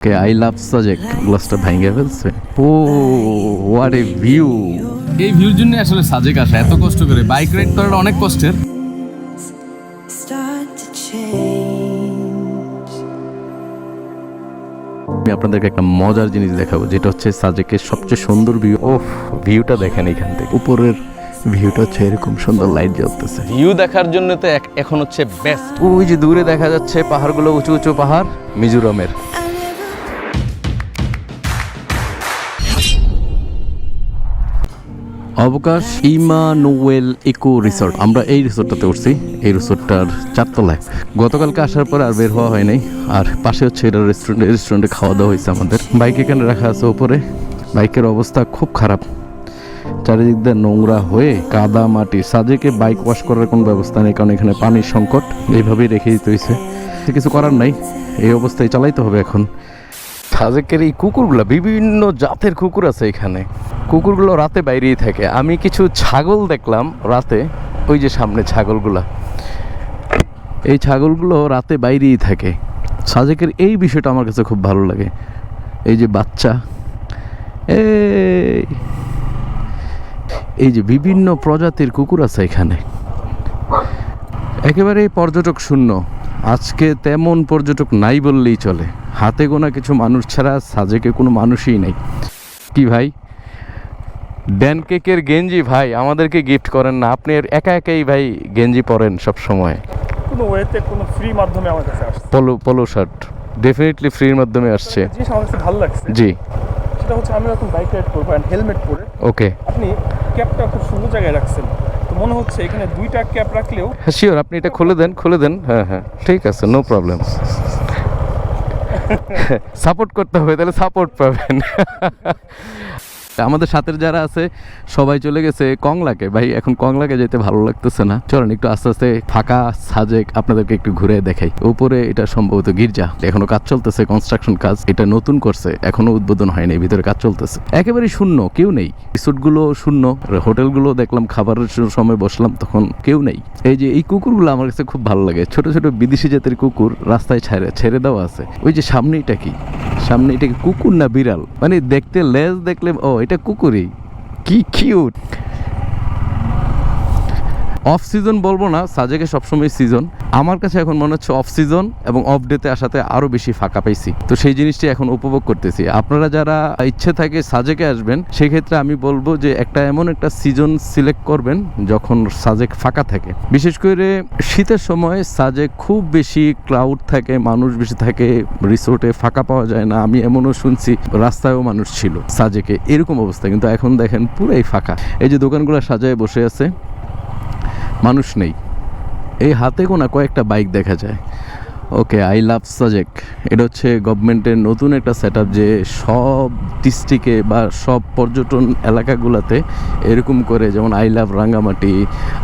K I love Sajek গ্লাসটা ভেঙে ফেলছে। ও হোয়াট এ ভিউ এই ভিউর জন্য আসলে সাজেক আসা এত কষ্ট করে। বাইক রাইড করাটা অনেক কষ্টের. আমি আপনাদেরকে একটা মজার জিনিস দেখাবো যেটা হচ্ছে সাজেকের সবচেয়ে সুন্দর ভিউ ওফ ভিউটা দেখেন এখান থেকে। উপরের ভিউটা হচ্ছে এরকম সুন্দর লাইট জ্বলতেছে। ভিউ দেখার জন্য তো এক- এখন হচ্ছে বেস্ট ওই যে দূরে দেখা যাচ্ছে পাহাড়গুলো উঁচু উঁচু পাহাড় মিজোরামের। অবকাশ ইমানুয়েল ইকো রিসোর্ট। আমরা এই রিসোর্টটাতে উঠছি। এই রিসোর্টটার চারতলায়। গতকালকে আসার পর আর বের হওয়া হয় নাই। আর পাশে হচ্ছে এটা রেস্টুরেন্ট রেস্টুরেন্টে খাওয়া দাওয়া হয়েছে আমাদের। বাইক এখানে রাখা আছে উপরে বাইকের অবস্থা খুব খারাপ। চারিদিক দিয়ে নোংরা হয়ে কাদা মাটি। সাজেকে বাইক ওয়াশ করার কোনো ব্যবস্থা নেই, কারণ এখানে পানির সংকট। এইভাবেই রেখে দিতে হয়েছে। কিছু করার নাই। এই অবস্থায় চালাইতে হবে এখন। সাজেকের এই কুকুরগুলো, বিভিন্ন জাতের কুকুর আছে এখানে। কুকুরগুলো রাতে বাইরেই থাকে। আমি কিছু ছাগল দেখলাম রাতে, ওই যে সামনে ছাগলগুলা। এই ছাগলগুলো রাতে বাইরেই থাকে। সাজেকের এই বিষয়টা আমার কাছে খুব ভালো লাগে। এই যে বাচ্চা। এই যে বিভিন্ন প্রজাতির কুকুর আছে এখানে। একেবারে পর্যটক শূন্য। আজকে তেমন পর্যটক নাই বললেই চলে। হাতে গোনা কিছু মানুষ ছাড়া সাজেকে কোনো মানুষই নেই। কি ভাই? ড্যান কেকের গেঞ্জি ভাই আমাদেরকে গিফট করেন না। আপনি একা একাই ভাই গেঞ্জি পরেন সব সময়। কোনো ওয়েতে কোনো ফ্রি মাধ্যমে আমার কাছে আসছে। পলো পলো শার্ট ডেফিনেটলি ফ্রির মাধ্যমে আসছে। জিনিস আমার কাছে ভালো লাগছে। জি। সেটা হচ্ছে আমি যখন বাইক রাইড করব অ্যান্ড হেলমেট পরে। ওকে আপনি ক্যাপটা খুব সুন্দর জায়গায় রাখছেন। তো মনে হচ্ছে এখানে দুইটা ক্যাপ রাখলেও হ্যাঁ শিওর আপনি এটা খুলে দেন খুলে দেন। হ্যাঁ হ্যাঁ ঠিক আছে নো প্রবলেম সাপোর্ট করতে হবে তাহলে সাপোর্ট পাবেন। আমাদের সাথে যারা আছে, সবাই চলে গেছে কংলাকে। ভাই, এখন কংলাকে যেতে ভালো লাগতেছে না। চলেন একটু আস্তে আস্তে ফাঁকা সাজেক আপনাদেরকে একটু ঘুরে দেখাই। উপরে এটা সম্ভবত গির্জা। এখনও কাজ চলতেছে কনস্ট্রাকশন কাজ। এটা নতুন করছে, এখনও উদ্বোধন হয়নি, ভিতরে কাজ চলতেছে। একেবারে শূন্য, কেউ নেই। রিসোর্টগুলো শূন্য, হোটেলগুলো দেখলাম, খাবারের সময় বসলাম, তখন কেউ নেই। এই যে এই কুকুরগুলো আমার কাছে খুব ভালো লাগে। ছোট ছোট বিদেশি জাতের কুকুর রাস্তায় ছেড়ে ছেড়ে দেওয়া আছে। ওই যে সামনে এটা কি? সামনে এটাকে কুকুর না বিড়াল? মানে দেখতে লেজ দেখলে, ও, এটা কুকুরই। কি কিউট অফ সিজন বলব না, সাজেকে সবসময় সিজন আমার কাছে এখন মনে হচ্ছে অফ সিজন এবং অফ ডেতে আসাতে আরও বেশি ফাঁকা পাইছি। তো সেই জিনিসটি এখন উপভোগ করতেছি। আপনারা যারা ইচ্ছে থাকে সাজেকে আসবেন, সেক্ষেত্রে আমি বলব যে একটা এমন একটা সিজন সিলেক্ট করবেন যখন সাজেক ফাঁকা থাকে। বিশেষ করে শীতের সময় সাজেক খুব বেশি ক্লাউড থাকে, মানুষ বেশি থাকে রিসোর্টে ফাঁকা পাওয়া যায় না। আমি এমনও শুনছি, রাস্তায়ও মানুষ ছিল সাজেকে। এরকম অবস্থা, কিন্তু এখন দেখেন পুরাই ফাঁকা। এই যে দোকানগুলো সাজায় বসে আছে, মানুষ নেই। এই হাতে গোনা কয়েকটা বাইক দেখা যায়। ওকে আই লাভ সাজেক এটা হচ্ছে গভর্নমেন্টের নতুন একটা সেট যে সব ডিস্ট্রিক্টে বা সব পর্যটন এলাকাগুলোতে এরকম করে যেমন I love Rangamati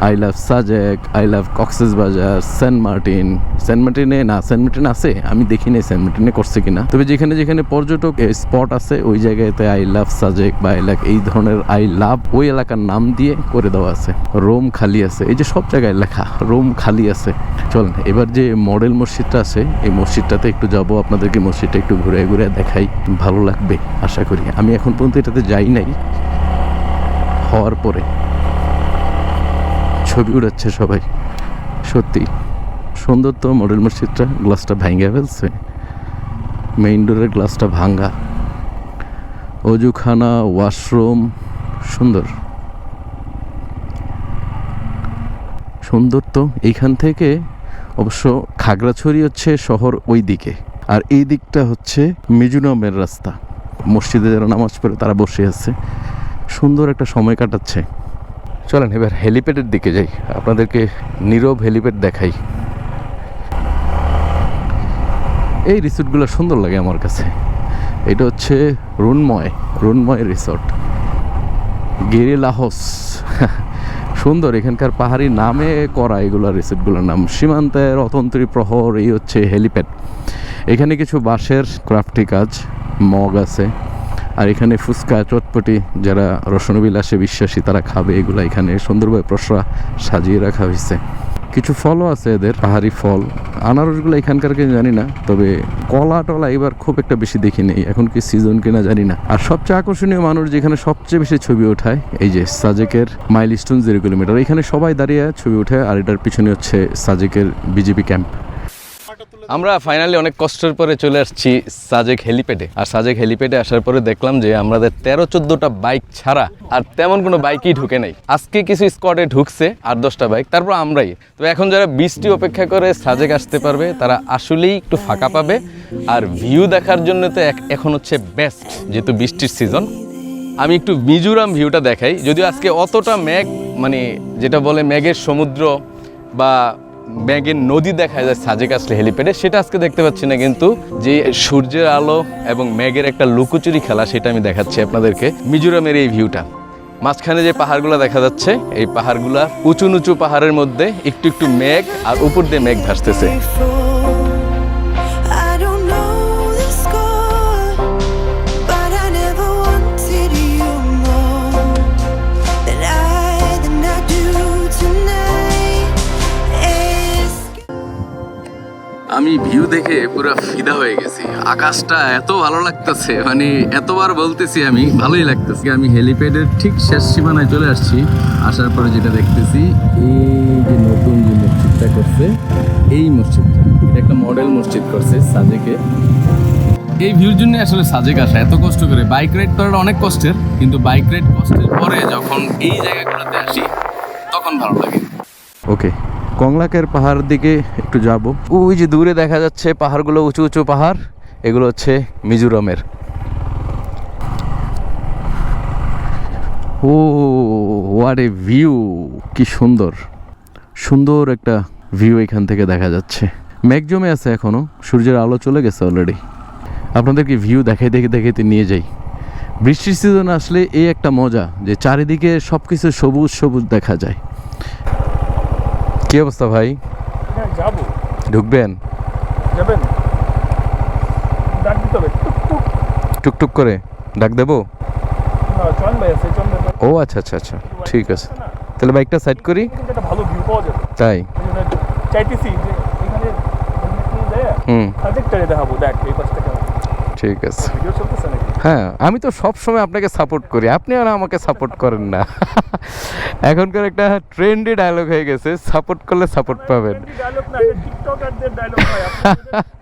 I love Sajek I love Cox's Bazar saint Martin Saint মার্টিনে না সেন্ট মার্টিন আছে? আমি দেখি নাই সেন্ট মার্টিনে করছে কিনা। তবে যেখানে যেখানে পর্যটক স্পট আছে, ওই জায়গাতে আই লাভ সাজেক বা আই লাভ এই ধরনের আই লাভ ওই এলাকার নাম দিয়ে করে দেওয়া আছে। রোম খালি আছে। এই যে সব জায়গায় লেখা রোম খালি আছে। চলেন, এবার যে মডেল মসজিদটা আছে, এই মসজিদটাতে একটু যাব, আপনাদেরকে মসজিদটা একটু ঘুরে ঘুরে দেখাই, ভালো লাগবে, আশা করি। আমি এখন পর্যন্ত এটাতে যাই নাই। হওয়ার পরে ছবি উড়াচ্ছে সবাই, সত্যি। সুন্দর তো মডেল মসজিদটা গ্লাসটা ভেঙে ফেলছে। মেইন ডোরের গ্লাসটা ভাঙ্গা অজুখানা ওয়াশরুম সুন্দর। সুন্দর তো, এইখান থেকে অবশ্য খাগড়াছড়ি হচ্ছে শহর ওই দিকে আর এই দিকটা হচ্ছে মিজোরামের রাস্তা। মসজিদে যারা নামাজ পড়ে তারা বসে আছে। সুন্দর একটা সময় কাটাচ্ছে। চলেন, এবার হেলিপ্যাডের দিকে যাই। আপনাদেরকে নীরব হেলিপ্যাড দেখাই। এই রিসোর্টগুলো সুন্দর লাগে আমার কাছে। এটা হচ্ছে রুনময় রুনময় রিসোর্ট। গেরে লাহস সুন্দর, এখানকার পাহাড়ি নামে করা এগুলো রিসোর্টগুলোর নাম। সীমান্তের অতন্ত্রী প্রহর, এই হচ্ছে হেলিপ্যাড। এখানে কিছু বাঁশের ক্রাফটি কাজ, মগ আছে। আর এখানে ফুচকা, চটপটি, যারা রসনবিলাসে বিশ্বাসী তারা খাবে, এগুলো এখানে সুন্দরভাবে প্রসরা সাজিয়ে রাখা হয়েছে কিছু ফলও আছে এদের, পাহাড়ি ফল। আনারসগুলো এখানকার কি জানি না, তবে কলা টলা এবার খুব একটা বেশি দেখি নেই, এখন কি সিজন কিনা জানি না। আর সবচেয়ে আকর্ষণীয় মানুষ যেখানে সবচেয়ে বেশি ছবি ওঠায়, এই যে সাজেকের মাইল স্টোন জিরো কিলোমিটার এখানে সবাই দাঁড়িয়ে ছবি ওঠে, আর এটার পিছনে হচ্ছে সাজেকের বিজেপি ক্যাম্প আমরা ফাইনালি অনেক কষ্টের পরে চলে আসছি সাজেক হেলিপ্যাডে। আর সাজেক হেলিপ্যাডে আসার পরে দেখলাম যে আমাদের তেরো চোদ্দটা বাইক ছাড়া আর তেমন কোনো বাইকই ঢুকে নাই। আজকে কিছু স্কোয়াডে ঢুকছে আর দশটা বাইক তারপর আমরাই। তো এখন যারা বৃষ্টি অপেক্ষা করে সাজেক আসতে পারবে তারা আসলেই একটু ফাঁকা পাবে। আর ভিউ দেখার জন্য তো এক- এখন হচ্ছে বেস্ট যেহেতু বৃষ্টির সিজন আমি একটু মিজোরাম ভিউটা দেখাই। যদিও আজকে অতটা মেঘ মানে যেটা বলে মেঘের সমুদ্র বা মেঘের নদী দেখা যায় সাজেক আসলে হেলিপ্যাডে, সেটা আজকে দেখতে পাচ্ছি না, কিন্তু যে সূর্যের আলো এবং মেঘের একটা লুকোচুরি খেলা সেটা আমি দেখাচ্ছি আপনাদেরকে মিজোরামের এই ভিউটা। মাঝখানে যে পাহাড়গুলো দেখা যাচ্ছে, এই পাহাড়গুলা উঁচু নুচু পাহাড়ের মধ্যে একটু একটু মেঘ আর উপর দিয়ে মেঘ ভাসতেছে। আমি ভিউ দেখে পুরো ফিদা হয়ে গেছি। আকাশটা এত ভালো লাগতেছে মানে এতবার বলতেছি আমি, ভালোই লাগতেছে। আমি হেলিপ্যাডের ঠিক শেষ সীমানায় চলে আসছি। আসার পরে যেটা দেখতেছি, এই যে নতুন যে মসজিদটা করছে, এই মসজিদটা। এটা একটা মডেল মসজিদ করছে, সাজেকে। এই ভিউর জন্য আসলে সাজেক আসা এত কষ্ট করে। বাইক রাইড করাটা অনেক কষ্টের, কিন্তু বাইক রাইড কষ্টের পরে যখন এই জায়গাগুলোতে আসি, তখন ভালো লাগে। ওকে কংলাকের পাহাড় দিকে একটু যাব। ওই যে দূরে দেখা যাচ্ছে পাহাড়গুলো, উঁচু উঁচু পাহাড়। এগুলো হচ্ছে মিজোরামের। ও ওয়াট এ ভিউ কি সুন্দর। সুন্দর একটা ভিউ এখান থেকে দেখা যাচ্ছে। মেঘ জমে আছে এখনও। সূর্যের আলো চলে গেছে অলরেডি আপনাদেরকে ভিউ দেখাই, দেখে দেখাইতে নিয়ে যাই। বৃষ্টির সিজন আসলে এই একটা মজা যে চারিদিকে সব কিছু সবুজ সবুজ দেখা যায়। কি অবস্থা ভাই? হ্যাঁ যাব। ঢুকবেন? যাবেন? ডাক দিতে হবে। টুক টুক। টুকটুক করে? ডাক দেবো? ও আচ্ছা আচ্ছা আচ্ছা ঠিক আছে। তাহলে বাইকটা সাইড করি? ভালো ভিউ পাওয়া যাবে। তাই? চাইতেছি যে এখানে হুম। দেখাবো দেখ এই পাশটা কেমন ঠিক আছে। হ্যাঁ আমি তো সব সময় আপনাকে সাপোর্ট করি। আপনি আর আমাকে সাপোর্ট করেন না। এখনকার একটা ট্রেন্ডি ডায়লগ হয়ে গেছে। সাপোর্ট করলে সাপোর্ট পাবেন।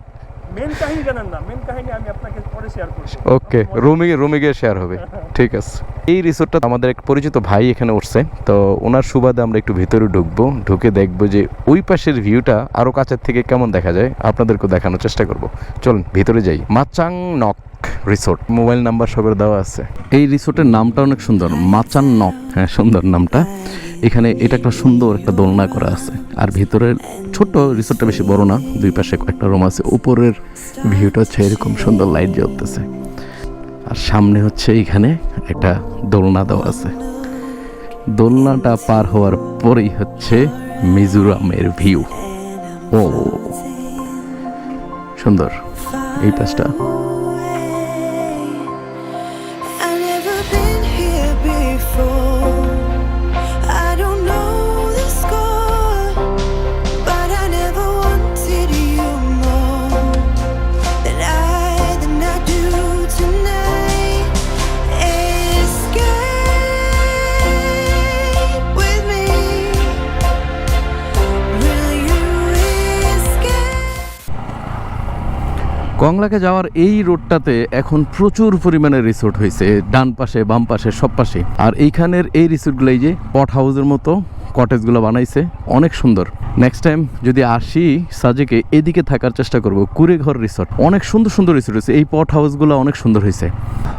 মেন কাহিনী জানেন না মেন কাহিনী আমি আপনাকে পরে শেয়ার করব। ওকে রুমে রুমে গিয়ে শেয়ার হবে। ঠিক আছে। এই রিসোর্টটা আমাদের এক পরিচিত ভাই এখানে উঠছে। তো ওনার সুবাদে আমরা একটু ভিতরে ঢুকবো। ঢুকে দেখব যে ওই পাশের ভিউটা আরও কাছের থেকে কেমন দেখা যায়। আপনাদেরকে দেখানোর চেষ্টা করব। চলুন ভিতরে যাই। Machang Nok. Resort, mobile number সবের দেওয়া আছে। এই রিসোর্টের নামটা অনেক সুন্দর, মাচান নক হ্যাঁ সুন্দর নামটা। এখানে এটা একটা সুন্দর একটা দোলনা করা আছে। আর ভিতরের ছোট রিসোর্টটা বেশি বড় না, দুই পাশে কয়েকটা রুম আছে, উপরের ভিউটা হচ্ছে এরকম সুন্দর লাইট জ্বলতেছে। আর সামনে হচ্ছে এখানে একটা দোলনা দেওয়া আছে। দোলনাটা পার হওয়ার পরেই হচ্ছে মিজোরামের ভিউ। ও, সুন্দর, এই পাশটা। faithful. কংলাকে যাওয়ার এই রোডটাতে এখন প্রচুর পরিমাণে রিসোর্ট হয়েছে, ডান পাশে, বাম পাশে, সব পাশে। আর এইখানের এই রিসোর্টগুলো এই যে পট হাউসের মতো কটেজগুলো বানাইছে, অনেক সুন্দর। নেক্সট টাইম যদি আসি সাজেকে, এদিকে থাকার চেষ্টা করব, কুড়েঘর রিসোর্ট অনেক সুন্দর সুন্দর রিসোর্ট হয়েছে। এই পট হাউসগুলো অনেক সুন্দর হয়েছে।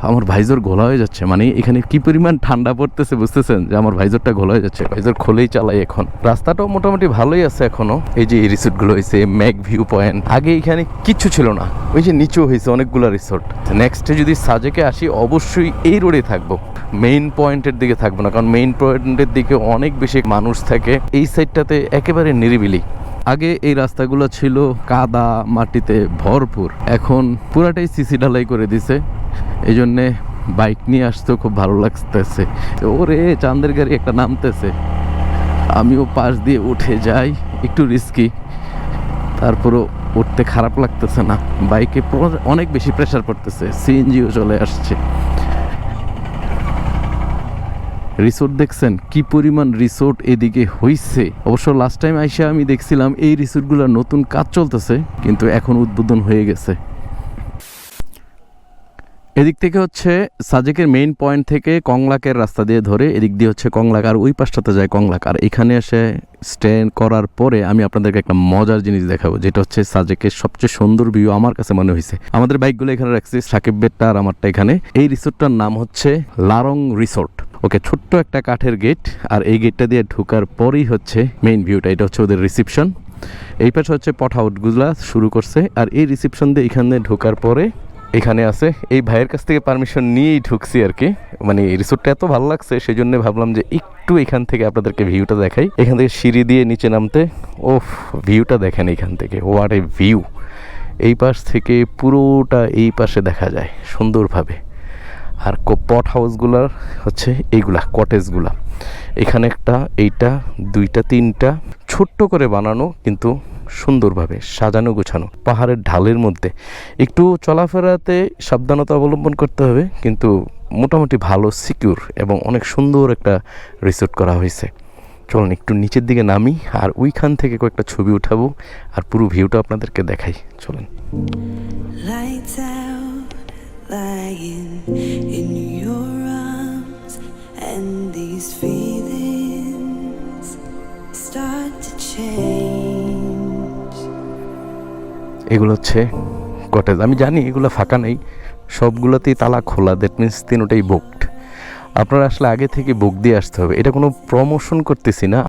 আমার ভাইজোর ঘোলা হয়ে যাচ্ছে। মানে এখানে কি পরিমাণ ঠান্ডা পড়তেছে বুঝতেছেন? যে আমার ভাইজোরটা ঘোলা হয়ে যাচ্ছে। ভাইজোর খোলেই চালাই এখন। রাস্তাটাও মোটামুটি ভালোই আছে এখনও। এই যে এই রিসোর্টগুলো হয়েছে ম্যাক ভিউ পয়েন্ট আগে এখানে কিচ্ছু ছিল না। ওই যে নিচু হয়েছে অনেকগুলো রিসোর্ট নেক্সটে যদি সাজেকে আসি, অবশ্যই এই রোডে থাকব। মেইন পয়েন্টের দিকে থাকব না। কারণ মেইন পয়েন্টের দিকে অনেক বেশি মানুষ থাকে, এই সাইডটাতে একেবারে নিরিবিলি। আগে এই রাস্তাগুলো ছিল কাদা, মাটিতে ভরপুর। এখন পুরাটাই সিসি ঢালাই করে দিছে। এই জন্যে বাইক নিয়ে আসতেও খুব ভালো লাগতেছে। ওরে, চাঁদের গাড়ি একটা নামতেছে। আমিও পাশ দিয়ে উঠে যাই, একটু রিস্কি তারপরও উঠতে খারাপ লাগতেছে না। বাইকে অনেক বেশি প্রেশার পড়তেছে। সিএনজিও চলে আসছে। রিসোর্ট দেখছেন? কি পরিমাণ রিসোর্ট এদিকে হইছে? অবশ্য লাস্ট টাইম আইসা আমি দেখছিলাম এই রিসোর্টগুলোর নতুন কাজ চলতেছে, কিন্তু এখন উদ্বোধন হয়ে গেছে। এদিক থেকে হচ্ছে সাজেকের মেইন পয়েন্ট থেকে কংলাকের রাস্তা দিয়ে ধরে এদিক দিয়ে হচ্ছে কংলাক আর ওই পাশটাতে যায় কংলাক আর এখানে এসে স্টে করার পরে আমি আপনাদেরকে একটা মজার জিনিস দেখাবো, যেটা হচ্ছে সাজেকের সবচেয়ে সুন্দর ভিউ আমার কাছে মনে হয়েছে আমাদের বাইকগুলো এখানে রাখছি, সাকিব বেডটা আর আমারটা এখানে। এই রিসোর্টটার নাম হচ্ছে লারং রিসোর্ট। ওকে, ছোট্ট একটা কাঠের গেট, আর এই গেটটা দিয়ে ঢোকার পরেই হচ্ছে মেইন ভিউটা এটা হচ্ছে ওদের রিসিপশন এই পাশে হচ্ছে পট আউটগুলা শুরু করছে, আর এই রিসিপশন দিয়ে এখানে ঢোকার পরে এখানে আছে, এই ভাইয়ের কাছ থেকে পারমিশন নিয়েই ঢুকছি আর কি। মানে রিসোর্টটা এত ভালো লাগছে সেই জন্য ভাবলাম যে একটু এখান থেকে আপনাদেরকে ভিউটা দেখাই। এখান থেকে সিঁড়ি দিয়ে নিচে নামতে ও ভিউটা দেখেন এখান থেকে। হোয়াট এ ভিউ এই পাশ থেকে পুরোটা এই পাশে দেখা যায়, সুন্দরভাবে। আর পট হাউসগুলার হচ্ছে এইগুলা কটেজগুলা এখানে একটা, এইটা, দুইটা, তিনটা, ছোট্ট করে বানানো কিন্তু সুন্দরভাবে সাজানো গোছানো পাহাড়ের ঢালের মধ্যে। একটু চলাফেরাতে সাবধানতা অবলম্বন করতে হবে, কিন্তু মোটামুটি ভালো সিকিউর এবং অনেক সুন্দর একটা রিসোর্ট করা হয়েছে। চলুন একটু নিচের দিকে নামি, আর ওইখান থেকে কয়েকটা ছবি উঠাবো, আর পুরো ভিউটা আপনাদেরকে দেখাই। চলেন। Lying in your arms, and these feelings start to change. এগুলো হচ্ছে কটেজ আমি জানি এগুলো ফাঁকা নেই। সবগুলোতেই তালা খোলা। দ্যাট মিনস তিনোটাই বুকড আপনারা আসলে আগে থেকে বুক দিয়ে আসতে হবে। এটা কোনো প্রমোশন করতেছি না।